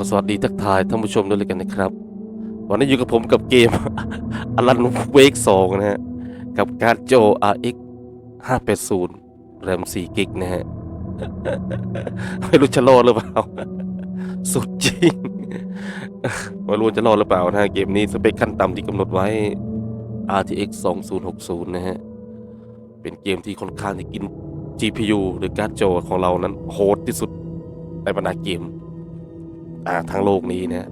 ก็สวัสดีทักทายท่านผู้ชมด้วยเลยกันนะครับ วันนี้อยู่กับผมกับเกมอลันเวกสองนะฮะ กับการ์ดโจ RX 580แรม4กิกนะฮะ ไม่รู้จะรอดหรือเปล่า สุดจริง ไม่รู้จะรอดหรือเปล่านะเกมนี้สเปคขั้นต่ำที่กำหนดไว้ RTX 2060 นะฮะ เป็นเกมที่ค่อนข้างที่กิน GPU หรือการ์ดจของเรานั้นโหดที่สุดในบรรดาเกม อ่าทางโลกนี้นะ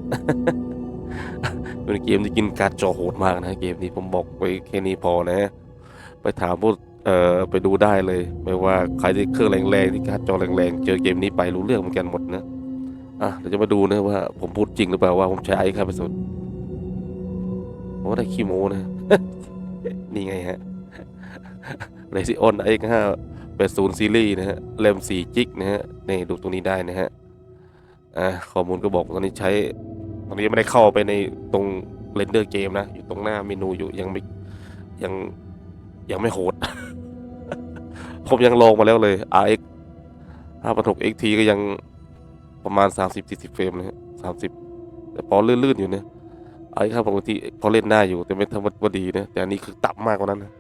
เป็นเกมที่กินการ์ดจอโหดมากนะเกมนี้ผมบอกไปแค่นี้พอนะ ไปถามพวกเอ่อไปดูได้เลย ไม่ว่าใครที่เครื่องแรงๆที่การ์ดจอแรงๆ เจอเกมนี้ไปรู้เรื่องเหมือนกันหมดนะอะเดี๋ยวจะมาดูนะว่า ผมพูดจริงหรือเปล่าว่าผมใช้ไอ้ค่าไปสุดผมว่าได้ขี้โม้นะ นี่ไงฮะเรซิออนไอ้ห้าเป็นศูนย์ซีรีส์นะฮะแรมสี่จิกนะฮะนี่ดูตรงนี้ได้นะฮะ ข้อมูลก็บอกตอนนี้ใช้ ตอนนี้ยังไม่ได้เข้าไปในตรงเรนเดอร์เกมนะ อยู่ตรงหน้าเมนูอยู่ยังไม่ยังยังไม่โหด ผมยังลองมาแล้วเลย RX 5.6 XT ก็ยังประมาณ 30-40 เฟรมนะฮะ30 แต่พอลื่นๆอยู่เนี่ย RX 5.6 XT พอเล่นได้าอยู่แต่ไม่ทำว่าดีนะ แต่อันนี้คือต่ำมากกว่านั้นนะ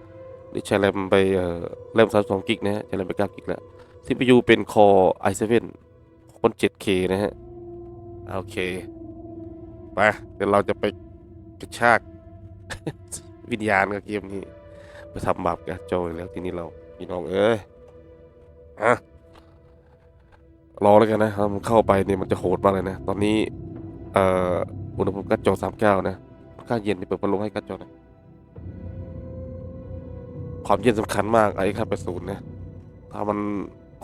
นี่ใช้แรมไปเอ่อแรม32กิกนะฮะใช้แรมไป9กิกแล้ว CPU เป็น Core i7 คน 7K นะฮะ โอเค ไป เดี๋ยวเราจะไปกระชาก วิญญาณกับเกมนี้ไปทำบาปกับโจอีกแล้วทีนี้เราพี่น้องเอ้ยอะรอแล้วกันนะถ้ามันเข้าไปเนี่ยมันจะโหดมากเลยนะ ตอนนี้ เอ่ออุณหภูมิกัดจอ39นะค่อนะข้างเย็นที่เปิดพัดลมให้กัดจอหนะความเย็นสำคัญมากไอ้ค่าไปศูนย์นะถ้ามัน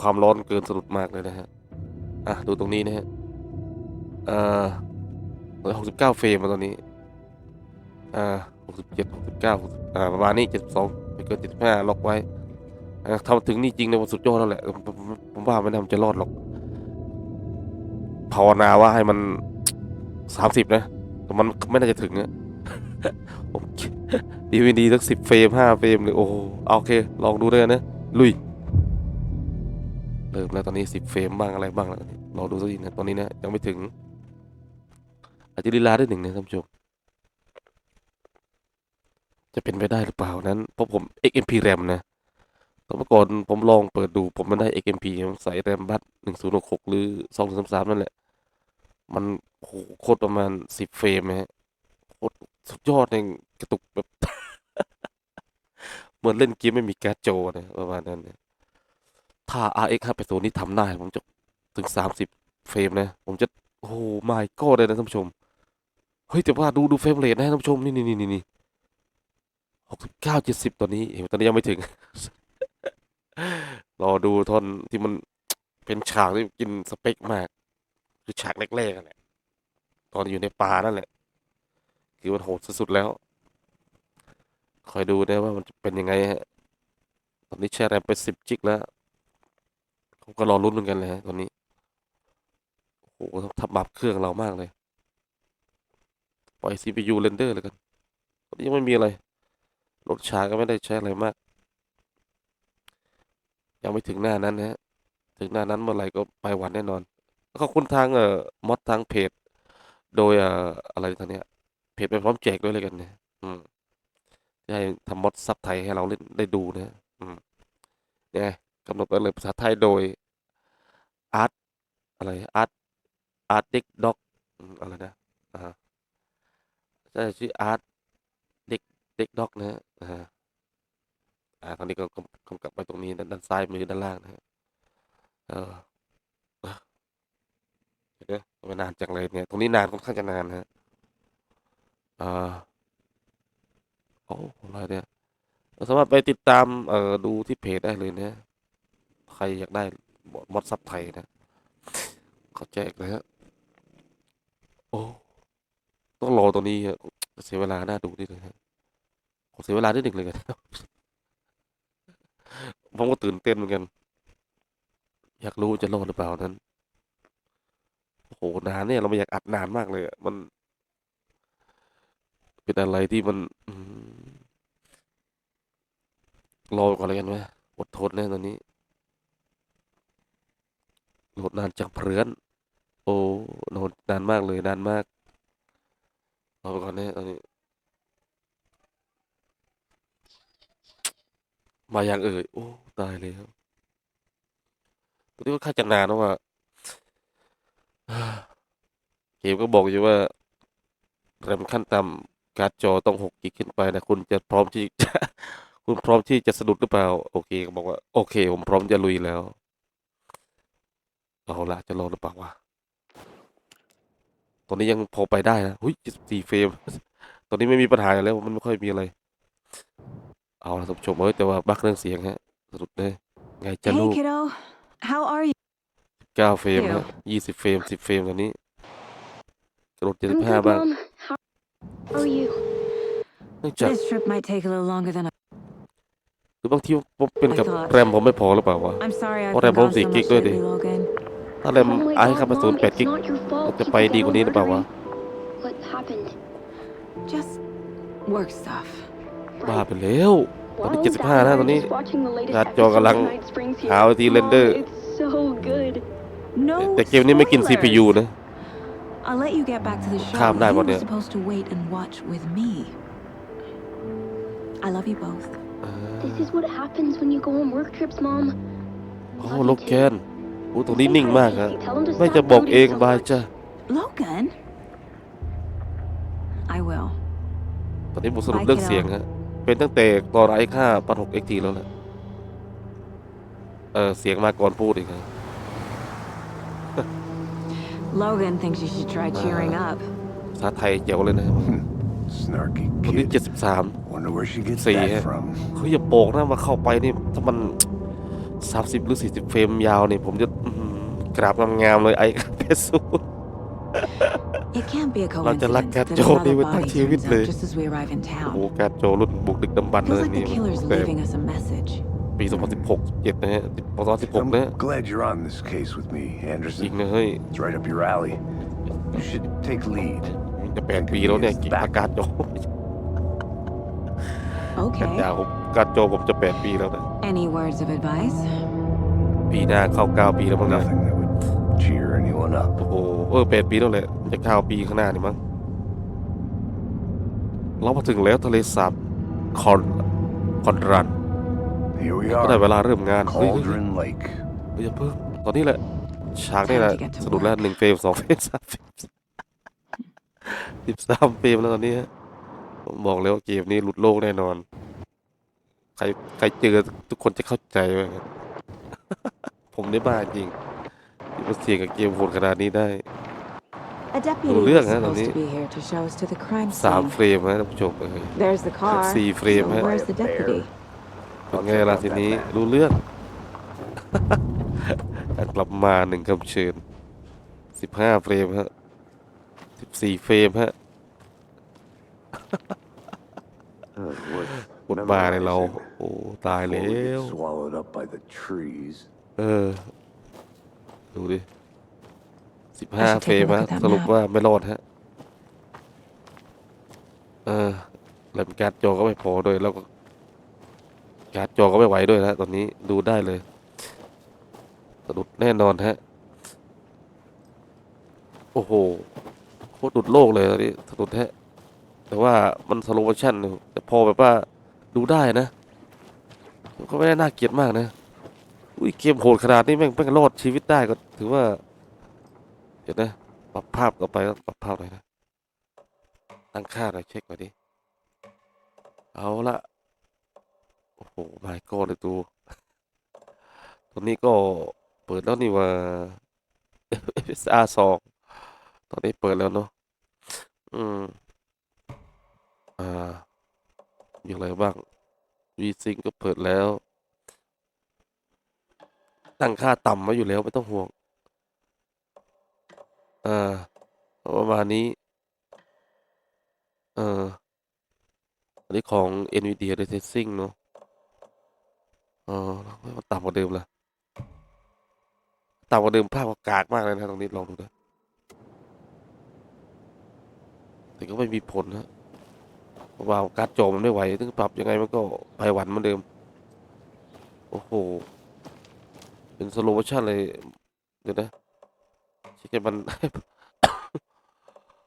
ความร้อนเกินสะดุดมากเลยนะฮะ อะ ดูตรงนี้นะฮะ เอ่อหกสิบเก้าเฟรมตอนนี้ อ่าหกสิบเจ็ดหกสิบเก้าอ่าประมาณนี้เจ็ดสองไม่เกินเจ็ดห้าล็อกไว้อ่าทำถึงนี่จริงในวันสุดยอดแล้วแหละ ผมว่าไม่น่าจะรอดหรอก ภาวนาว่าให้มันสามสิบนะ แต่มันไม่น่าจะถึงอะผมดีวีดีสักสิบเฟรมห้าเฟรมเลยโอ้โหเอาโอเค ลองดูด้วยกันนะ ลุย เริ่มแล้วตอนนี้สิบเฟรมบ้างอะไรบ้างแล้วนี่รอดูสักทีนะ ตอนนี้นะ ยังไม่ถึง อาจจะลีลาได้หนึ่งนะท่านผู้ชม จะเป็นไปได้หรือเปล่านั้น เพราะผม XMP RAM นะตอนเมื่อก่อนผมลองเปิดดูผมมันได้ XMP ผมใส่ RAM บัตหนึ่งศูนย์หกหกหรือสองสามสามนั่นแหละ มันโหโคตรประมาณสิบเฟรมนะฮะโคตรสุดยอดเลยกระตุกแบบ เหมือนเล่นเกมไม่มีการ์ดจอนะประมาณนั้นนะถ้า RX 580นี่ทำได้ ผมจะถึง30เฟรมนะ ผมจะ โอ้ไม่ก็เลยนะท่านผู้ชม เฮ้ยแต่ว่าดูดูเฟรมเรทนะท่านผู้ชมนี่นี่นี่นี่หกสิบเก้าเจ็ดสิบตอนนี้เห็นตอนนี้ยังไม่ถึง รอดูทอนที่มันเป็นฉากที่กินสเปคมาก คือฉากแรกๆนั่นแหละตอนอยู่ในป่านั่นแหละ คือมันโหดสุดๆแล้ว คอยดูนะว่ามันจะเป็นยังไงฮะตอนนี้แชร์แรมไปสิบจิกแล้วผมก็รอรุ้นเหมือนกันเลยฮะตอนนี้โอ้โหทับบับเครื่องเรามากเลย ปล่อย CPU render เลยกันตอนนี้ยังไม่มีอะไรรถช้าก็ไม่ได้ใช้อะไรมาก ยังไม่ถึงหน้านั้นนะฮะถึงหน้านั้นเมื่อไหร่ก็ไปหวันแน่นอนขอบคุณทางเอ่อมอดทางเพจ โดยเอ่ออะไรทางเนี้ย เพจไปพร้อมแจกด้วยเลยกันนะอืมที่ให้ทำมอดซับไทยให้เราเล่นได้ดูนะอืมเนี่ยกำหนดไว้เลยภาษาไทยโดยอาร์ตอะไรอาร์ตอาร์ตเด็กด็อกอะไรนะอ่า ใช่ชื่ออาร์ตเด็กเด็กด็อกนะฮะอ่าอ่าตอนนี้ก็กำกับไปตรงนี้ด้านซ้ายมือด้านล่างนะฮะเออเดี๋ยวไมนานจังเลยเนี่ยตรงนี้นานค่อนข้างจะนานนะฮะอ่าโอ้อะไรเนี่ยสามารถไปติดตามเอ่อดูที่เพจได้เลยนะใครอยากได้มอดซับไทยนะเขาแจกเลยฮะโอ้ ต้องรอตัวนี้เสียเวลาหน่าดูนิดนึงฮะขอเสียเวลานิดหนึ่งเลยกันผมก็ตื่นเต้นเหมือนกัน อยากรู้จะรอดหรือเปล่านั้นโอ้โหนานเนี่ยเราไม่อยากอัดนานมากเลยมัน เป็นอะไรที่มันรอก่อนเลยกันไหมอดทนแน่ตอนนี้โหลดนานจังเพรือน โอ้โหนานมากเลยนานมาก รอไปก่อนนะตอนนี้ มาอย่างเอ่ยโอ้ ตายแล้วตอนนี้ก็ค่าจะนานแล้วว่าเกมก็บอกอยู่ว่าแรมขั้นต่ำการ์ดจอต้องหกกิกขึ้นไปนะ คุณจะพร้อมที่จะคุณพร้อมที่จะสะดุดหรือเปล่า โอเคก็บอกว่า โอเค ผมพร้อมจะลุยแล้ว เอาละจะรอดหรือเปล่าวะ ตอนนี้ยังพอไปได้นะหุ้ยสี่เฟรมตอนนี้ไม่มีปัญหาอยู่แล้ว มันไม่ค่อยมีอะไร เอาละท่านผู้ชมเอ้ยแต่ว่าบักเรื่องเสียงฮะสะดุดเลยไงจะ Hey, ลูก kiddo. How are you? เก้าเฟรมเดี๋ยวฮะยี่สิบเฟรมสิบเฟรมตอนนี้กระโดดเจ็ด I'm สิบห้า good, บ้าง Mom. How are you? เนื่องจาก This trip might take a little longer than I. หรือบางทีผมเป็นกับ I thought- แรมผมไม่พอหรือเปล่าวะ I'm sorry I've Oh, been Rambo gone so สี่ much กิกด้วยดิ lately, Logan. ถ้าแรม Oh my ไอ้ God, ขับมาศูน Mom, ย์แปด it's กิก not your fault. มันจะ You ไปดีกว่านี้หรือเปล่าวะ murdered. What happened? Just work stuff. บ้าไปแล้วตอนนี้ Well, เจ็ดสิบห้า Dad นะ and I ตอนนี้ just watching the latest การ์ดจอกำลัง episode of Night Springs here. หาวิธีเรนเดอร์ Mom, it's so good. No แต่เกมนี้ไม่กิน spoilers. CPU นะ I'll let you get back to the show. ข้ามได้ You ปะ were เนี่ย supposed to wait and watch with me. I love you both. อ่า This is what happens when you go on work trips, Mom. โอ้โลแกนโอ้ตรงนี้นิ่งมากฮะ Tell him to ไม่ stop จะบอก doubting เอง so บาย much. จ้ะ Logan? I will. ตอนนี้บทสรุปเรื่องเสียงฮะเป็นตั้งแต่ตอนไอ้ค่าปันหกเอ็กทีแล้วแหละเออเสียงมาก่อนพูดอีกฮะ Logan thinks you should try cheering up. ภาษาไทยเจ๋วเลยนะ Snarky ตอนนี้ kid. เจ็ดสิบสาม Wonder where she gets See that ya. from. เขาอย่าโปกนะมาเข้าไปนี่ถ้ามัน สามสิบหรือสี่สิบเฟรมยาวนี่ผมจะอื้อหือกราบงามๆเลยไอ้เพซู It can't be a เราจะรัก coincidence การ that โจ another นี่ไว้ทั้ง body ชีวิต turns เลย up just as we arrive in โอ้โห town. การโจรุ่นบุกดึกดำบรรพ์เล Feels ย like นี่ the killer's แต่ leaving us a message. ปี2016 17นะฮะพศ16 I'm นะ glad you're on this case with me, จริง Anderson. นะเฮ้ย It's right up your alley. You should take lead. จะแปดปีแล้วเนี่ยกี่อาการโจ กัน Okay. ยาผมการโจผมจะแปดปีแล้วนะ Any words of advice? ปีหน้าเข้าเก้าปีแล้วมั้งนะ Nothing that would cheer anyone up. โอ้โหเออแปดปีแล้วแหละจะเข้าปีข้างหน้านี่มั้งเรามาถึงแล้วทะเลสาบคอนคอนรัน Here we ก็ได้ are. เวลาเริ่มงานเฮ้ยเฮ้ยเฮ้ย Cauldron Lake. เฮ้ยอย่าเพิ่งตอนนี้แหละฉากนี่แหละ Time to get to สนุกแล้วหนึ่งเฟรมสองเฟรมสามเฟรมสิบสามเฟรมแล้วตอนนี้ฮะผม บอกเลยว่าเกมนี้หลุดโลกแน่นอน ใครใครเจอทุกคนจะเข้าใจว่าผมได้บ้าจริงที่มาเสียงกับเกมโหดขนาดนี้ได้ A deputy Đồ was liếc hả, supposed Đồ to be here to show us to the crime สาม scene. เฟรมฮะท่านผู้ชมเอ้ย There's the car. See, So frame, eh? where's the deputy? เป็นไงล่ะทีนี้รู้เรื่องการกลับมาหนึ่งคำเชิญสิบห้าเฟรมฮะสิบสี่เฟรมฮะ บทบาทในเรา โอ้ตาย Before แล้ we get ว swallowed up by the trees. เออ ดูดิสิบห้า I should เฟร take ม a look ฮะ at that สรุป map. ว่าไม่รอดฮะ เออแล้วการ์ดจอก็ไม่พอด้วยแล้วก็การ์ดจอก็ไม่ไหวด้วยนะตอนนี้ดูได้เลยสะดุดแน่นอนฮะ โอ้โหโคตรดุดโลกเลยตอนนี้สะดุดฮะ แต่ว่ามันสโลว์ชั่นอยู่แต่พอแบบว่า ดูได้นะก็ไม่ได้น่าเกลียดมากนะอุ้ยเกมโหดขนาดนี้แม่งแม่งรอดชีวิตได้ก็ถือว่า เดี๋ยวนะปรับภาพต่อไปแล้วปรับภาพหน่อยนะตั้งค่าหน่อยเช็คหน่อยดิเอาละโอ้โหไม่ก็เลยตูตอนนี้ก็เปิดแล้วนี่ว่า FSR สองตอนนี้เปิดแล้วเนาะอืมอ่า มีอะไรบ้าง VSync ก็เปิดแล้ว ตั้งค่าต่ำไว้อยู่แล้วไม่ต้องห่วง อ่าประมาณนี้ เอออันนี้ของ NVIDIA Ray Tracing เนอะเออมันต่ำกว่าเดิมละต่ำกว่าเดิมภาพกากมากเลยนะตรงนี้ลองดูนะแต่ก็ไม่มีผลนะ เพราะว่าการ์ดจอมันไม่ไหวถึงปรับยังไงมันก็ไปหวันเหมือนเดิม โอ้โห เป็นสโลว์ชั่นเลยเดี๋ยวนะเช็คให้มัน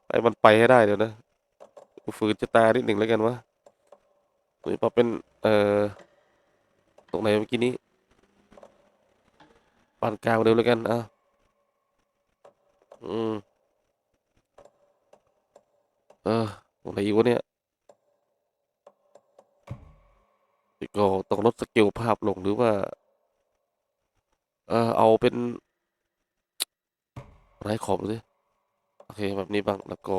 ไปมันไปให้ได้เดี๋ยวนะฝืนจะตายนิดหนึ่งแล้วกันวะหรือปรับเป็นเอ่อตรงไหนเมื่อกี้นี้ปานกลางเร็วแล้วกันอะอืมเออตรงไหนอีกวะเนี่ย ก็ต้องลดสเกลภาพลงหรือว่า เออเอาเป็นไรขอบเลยโอเคแบบนี้บ้างแล้วก็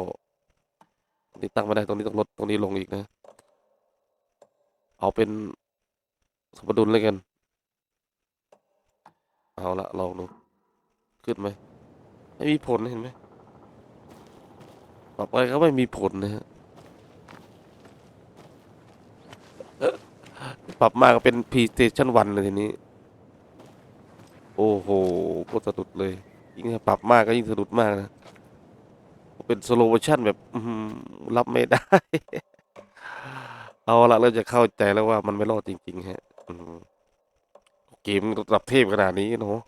ตรงนี้ตั้งไม่ได้ตรงนี้ต้องลดตรงนี้ลงอีกนะ เอาเป็นสมดุลเลยกัน เอาละลองดู ขึ้นไหมไม่มีผลเห็นไหมปรับไปก็ไม่มีผลนะฮะ ปรับมากก็เป็น PlayStation 1เลยทีนี้ โอ้โหโคตรสะดุดเลย ยิ่งปรับมากก็ยิ่งสะดุดมากนะ เป็นสโลว์ชั่นแบบรับไม่ได้ เอาละเริ่มจะเข้าใจแล้วว่ามันไม่รอดจริง ๆ ฮะเกมระดับเทพขนาดนี้เนาะ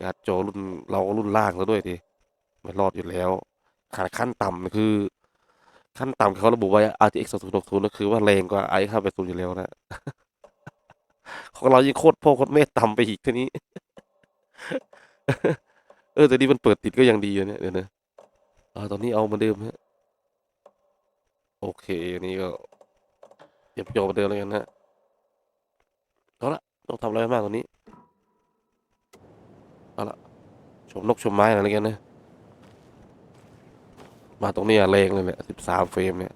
การ์ดจอรุ่นเราก็รุ่นล่างแล้วด้วยทีไม่รอดอยู่แล้ว ขาดขั้นต่ำคือ ขั้นต่ำเขาระบุไว้ RTX 2060ก็คือว่าแรงกว่า i 5 8 0อยู่แล้วนะ ของเรายิ่งโคตรพ่อโคตรแม่ต่ำไปอีกทีนี้ เออแต่นี่มันเปิดติดก็ยังดีอยู่เนี่ยเดี๋ยวนะอ่าตอนนี้เอามาเดิมฮะโอเคอันนี้ก็เตรียมจอมาเดิมแล้วกันฮะเอาละต้องทำอะไรมากตอนนี้เอาละชมนกชมไม้อะไรกันนะ มาตรงนี้อะแรงเลยเนี่ยสิบสามเฟรมเนี่ย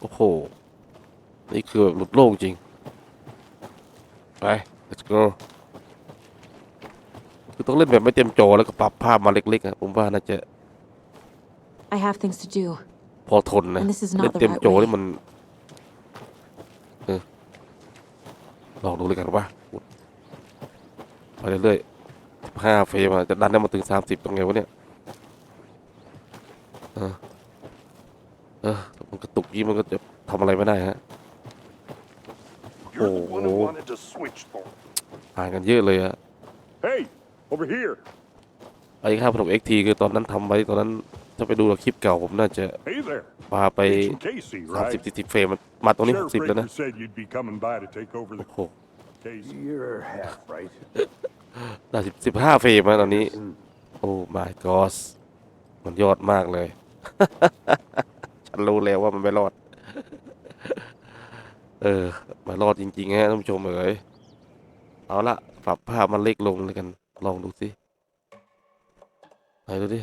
โอ้โห นี่คือแบบหลุดโล่งจริง ไป let's go คือต้องเล่นแบบไม่เต็มจอแล้วก็ปรับภาพมาเล็กๆอะผมว่าน่าจะ I have things to do. พอทนนะ And this is not เล่น the เต็ม right จอ way. นี่มันเออลองดูเลยกันว่าไปเรื่อยๆห้าเฟรมอะจะดันได้มาถึงสามสิบตรงไงวะเนี่ย เออ เออมั นกระตุกยี่มันก็จะทำอะไรไม่ได้ฮะ You're the one who Oh. wanted to switch, Thorn. ห่างกันเยอะเลยอะ Hey, over here. ไอ้ค่าพนมเอ็กทีคือตอนนั้นทำไว้ตอนนั้นถ้าไปดูคลิปเก่าผมน่าจะ Hey there. ปาไป Agent Casey, สามสิบ right? สี่สิบเฟรมมันมาตรงนี้ห Sheriff กสิบแล้วนะ Raker said you'd be coming by to take over โอ้ the โห case. You're half right. ได้สิบสิบห้าเฟรมแล้วตอนนี้ Listen, โอ้ my god มันยอดมากเลยฉัน รู้แล้วว่ามันไม่รอด เออไมารอดจริงๆฮะท่านผู้ชมเอ๋ยเอาละปรับภาพมันเล็กลงเลยกัน ลองดูสิไหนดูดิ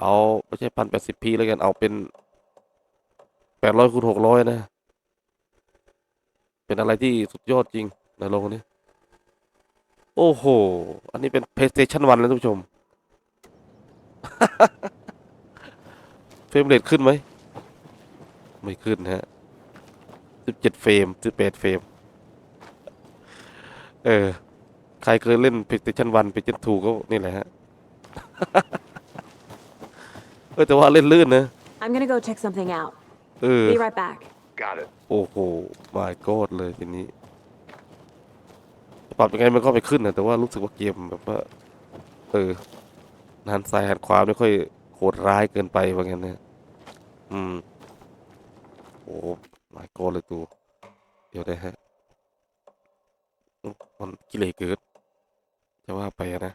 เอาไม่ใช่พันแปดสิบพีแล้วกัน เอาเป็นแปดร้อยคูณหกร้อยนะ เป็นอะไรที่สุดยอดจริงไหนลองดูดิโอ้โห อันนี้เป็น PlayStation 1 แล้วท่านผู้ชม เฟรมเรทขึ้นไหม ไม่ขึ้นฮะสิบเจ็ดเฟรมสิบแปดเฟรม เออ ใครเคยเล่น PlayStation 1 PlayStation 2ก็นี่แหละฮะ เออแต่ว่าเล่นลื่นนะ I'm gonna go check something out. เออ Be right back. Got it. โอ้โห my god เลยทีนี้ ปรับยังไงมันก็ไม่ขึ้นนะแต่ว่ารู้สึกว่าเกมแบบว่า เออหันซ้ายหันขวาไม่ค่อยโหดร้ายเกินไปว่างั้นนะ อืม โอ้ my god เลยตูเดี๋ยวได้ฮะมันกิเลสเกิดจะว่าไปนะ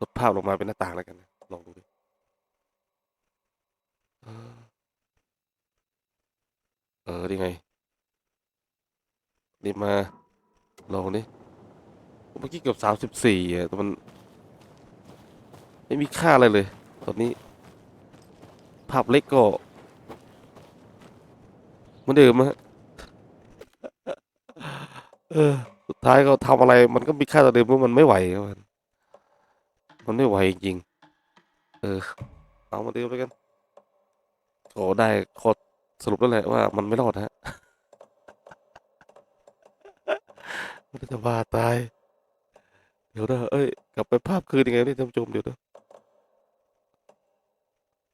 ลดภาพลงมาเป็นหน้าต่างแล้วกันนะลองดูดิเออดีไงนี่มาลองดิเมื่อกี้เกือบสามสิบสี่อะแต่มัน ไม่มีค่าอะไรเลย ตอนนี้ ภาพเล็กก็ มือนเดิมฮะเออสุดท้ายก็ทำอะไรมันก็มีค่าตัวเดิมเพราะมันไม่ไหวครับมันมันไม่ไหวจริงๆเออเอามาเดิมไปกันก็ได้ข้อสรุปแล้วแหละว่ามันไม่รอดฮะมันจะบ้าตาย เดี๋ยวนะเอ้ย กลับไปภาพคืนยังไงนี่ท่านผู้ชมเดี๋ยวนะ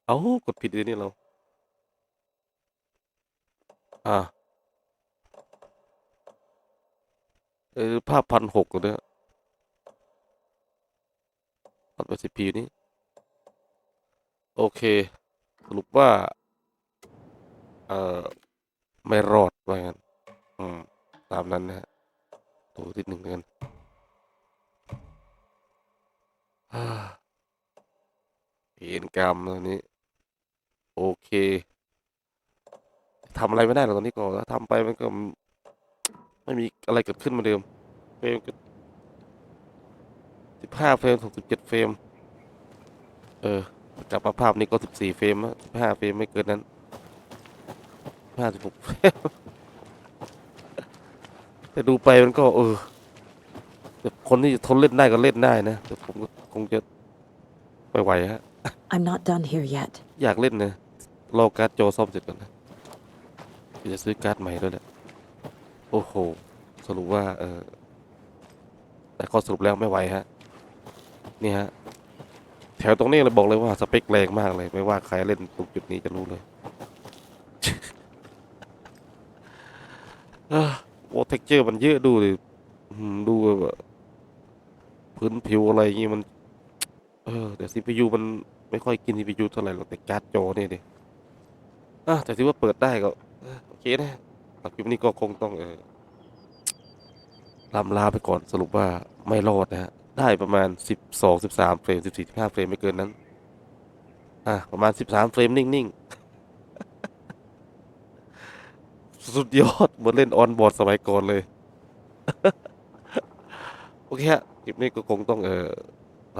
เอากดผิดเลยนี่เรา อ่าเออภาพพันหกเนี่ยพันแปดสิบพีนี่โอเค สรุปว่า เอ่อ ไม่รอดว่างั้นอืม ตามนั้นนะฮะตัวที่หนึ่งกันอ่าเห็นกรรมตอนนี้ โอเค ทำอะไรไม่ได้หรอกตอนนี้ก็ทำไปมันก็ไม่มีอะไรเกิดขึ้นเหมาเดิมเฟรมก็สิบห้าเฟรมถึงสิบเจ็ดเฟรม เออกลับมาภาพนี้ก็สิบสี่เฟรมสิบห้าเฟรมไม่เกินนั้นห้าสิบหกเฟรมแต่ดูไปมันก็ เออแต่คนที่จะทนเล่นได้ก็เล่นได้นะแต่ผมก็คงจะไม่ไหวฮะ I'm not done here yet. อยากเล่นนะรอการ์ดจอซ่อมเสร็จก่อนนะเดี๋ยว จะซื้อการ์ดใหม่ด้วยแหละ โอ้โห สรุปว่า เออ แต่ข้อสรุปแล้วไม่ไหวฮะ นี่ฮะ แถวตรงนี้เลยบอกเลยว่าสเปคแรงมากเลย ไม่ว่าใครเล่นตรงจุดนี้จะรู้เลยโอ้เท็กเจอร์มันเยอะดูดิดูแบบพื้นผิวอะไรอย่างงี้มัน เออเดี๋ยว CPU มันไม่ค่อยกิน CPU เท่าไหร่หรอกแต่การ์ดจอเนี่ดิอะแต่ถือว่าเปิดได้ก็ เออโอเคนะสำหรับคลิปนี้ก็คงต้องเออลำลาไปก่อนสรุปว่าไม่รอดนะฮะได้ประมาณสิบสองสิบสามเฟรมสิบสี่สิบห้าเฟรมไม่เกินนั้น อะ ประมาณสิบสามเฟรม นิ่ง ๆ สุดยอด เหมือนเล่นออนบอร์ดสมัยก่อนเลย โอเคฮะคลิปนี้ก็คงต้องเออ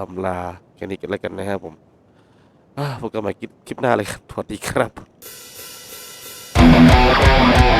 ลำลาแค่นี้กันแล้วกันนะครับผมอ่าพบกันใหม่คลิปหน้าเลยครับสวัสดีครับ Bye.